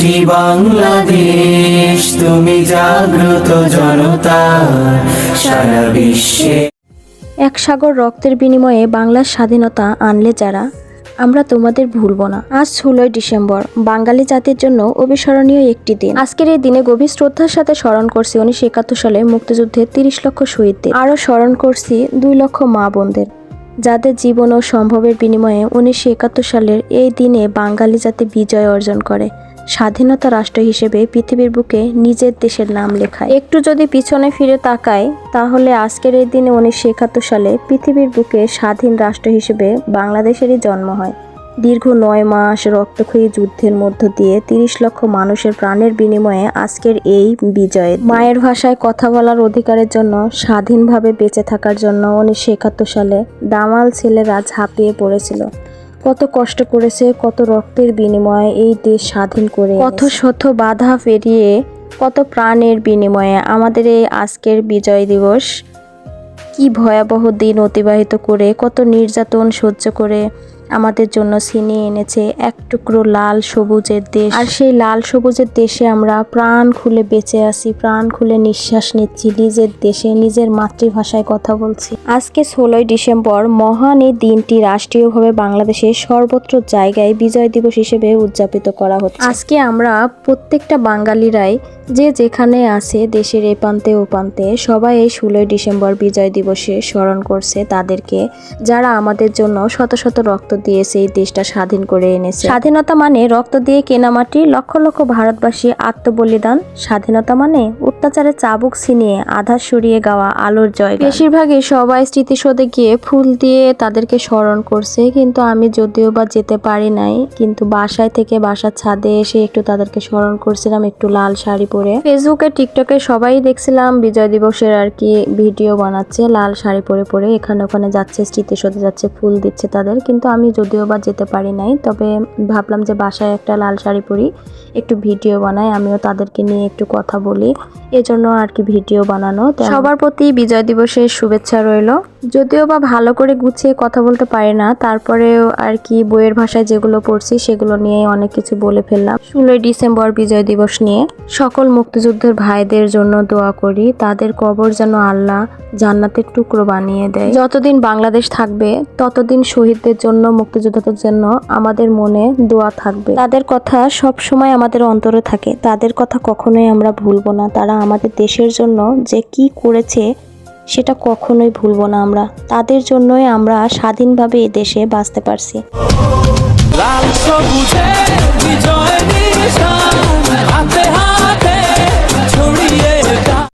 মাটি বাংলাদেশ, তুমি জাগ্রত জনতা, সারা বিশ্বে। এক সাগর রক্তের বিনিময়ে বাংলার স্বাধীনতা আনলে যারা, আমরা তোমাদের ভুলব না। আজ ষোলোই ডিসেম্বর, বাঙালি জাতির জন্য অবিস্মরণীয় একটি দিন। আজকের এই দিনে গভীর শ্রদ্ধার সাথে স্মরণ করছি উনিশশো একাত্তর সালে মুক্তিযুদ্ধে তিরিশ লক্ষ শহীদদের। আরও স্মরণ করছি দুই লক্ষ মা বোনদের। যাদের জীবন ও সম্ভবের বিনিময়ে উনিশশো একাত্তর সালের এই দিনে বাঙালি জাতি বিজয় অর্জন করে। স্বাধীনতা রাষ্ট্র হিসেবে পৃথিবীর বুকে নিজের দেশের নাম লেখায়। একটু যদি পিছনে ফিরে তাকায় তাহলে আজকের এই দিনে উনিশশো একাত্তর সালে পৃথিবীর বুকে স্বাধীন রাষ্ট্র হিসেবে বাংলাদেশেরই জন্ম হয়। দীর্ঘ নয় মাস রক্তক্ষয়ী যুদ্ধের মধ্য দিয়ে তিরিশ লক্ষ মানুষের প্রাণের বিনিময়ে আজকের এই বিজয় মায়ের ভাষায় কথা বলার অধিকারের জন্য, স্বাধীনভাবে বেঁচে থাকার জন্য উনিশশো একাত্তর সালে দামাল ছেলেরা ঝাঁপিয়ে পড়েছিল। কত কষ্ট করেছে, কত রক্তের বিনিময়ে এই দেশ স্বাধীন করে কত শত বাধা পেরিয়ে কত প্রাণের বিনিময়ে আমাদের এই আজকের বিজয় দিবস। কি ভয়াবহ দিন অতিবাহিত করে, কত নির্যাতন সহ্য করে আমাদের জন্য ছিনিয়ে এনেছে এক টুকরো লাল সবুজের দেশ। আর সেই লাল সবুজের দেশে আমরা প্রাণ খুলে বেঁচে আছি, প্রাণ খুলে নিঃশ্বাস নিচ্ছি, নিজের দেশে, নিজের মাতৃভাষায় কথা বলছি। আজকে ষোলোই ডিসেম্বর, মহান এই দিনটি রাষ্ট্রীয়ভাবে বাংলাদেশের সর্বত্র জায়গায় বিজয় দিবস হিসেবে উদযাপিত করা হচ্ছে। আজকে আমরা প্রত্যেকটা বাঙালিরাই যে যেখানে আছে, দেশের এ প্রান্তে ও প্রান্তে, সবাই এই ষোলোই ডিসেম্বর বিজয় দিবসে স্মরণ করছে তাদেরকে, যারা আমাদের জন্য শত শত রক্ত দিয়েছে সেই দেশটা স্বাধীন করে এনেছে। স্বাধীনতা মানে রক্ত দিয়ে কেনামাটি লক্ষ লক্ষ ভারতবাসী আত্মবলিদান। স্বাধীনতা মানে অত্যাচারে চাবুক ছিনিয়ে আধার সরিয়ে গাওয়া আলোর জয় বেশিরভাগই সবাই স্মৃতিসৌধে গিয়ে ফুল দিয়ে তাদেরকে স্মরণ করছে, কিন্তু আমি যদিও বা যেতে পারি নাই, কিন্তু বাসায় থেকে বাসার ছাদে এসে একটু তাদেরকে স্মরণ করছিলাম, একটু লাল শাড়ি পরে। ফেসবুকে, টিকটকে সবাই দেখছিলাম বিজয় দিবসের আর কি ভিডিও বানাচ্ছে, লাল শাড়ি পরে পরে, এখানে ওখানে যাচ্ছে, স্মৃতিসৌধে যাচ্ছে, ফুল দিচ্ছে তাদের, কিন্তু আমি যদিও বা যেতে পারি নাই, তবে ভাবলাম যে বাসায় একটা লাল শাড়ি পরি, একটু ভিডিও বানাই, আমিও তাদেরকে নিয়ে একটু কথা বলি। এজন্য আর কি ভিডিও বানানো সবার প্রতি বিজয় দিবসের শুভেচ্ছা রইল। যদিও বা ভালো করে গুছিয়ে কথা বলতে পারি না, তারপরেও আর কি বইয়ের ভাষায় যেগুলো পড়ছি সেগুলো নিয়ে অনেক কিছু বলে ফেললাম। ষোলোই ডিসেম্বর বিজয় দিবস নিয়ে। সকল মুক্তিযুদ্ধের ভাইদের জন্য দোয়া করি, তাদের কবর যেন আল্লাহ জান্নাতের টুকরো বানিয়ে দেয়। যতদিন বাংলাদেশ থাকবে, ততদিন শহীদদের জন্য, মুক্তিযোদ্ধাদের জন্য আমাদের মনে দোয়া থাকবে। তাদের কথা সব সময় আমাদের অন্তরে থাকে, তাদের কথা কখনোই আমরা ভুলবো না। তারা আমাদের দেশের জন্য যে কি করেছে, সেটা কখনোই ভুলবো না আমরা। তাদের জন্যই আমরা স্বাধীনভাবে এ দেশে বাঁচতে পারছি। লাল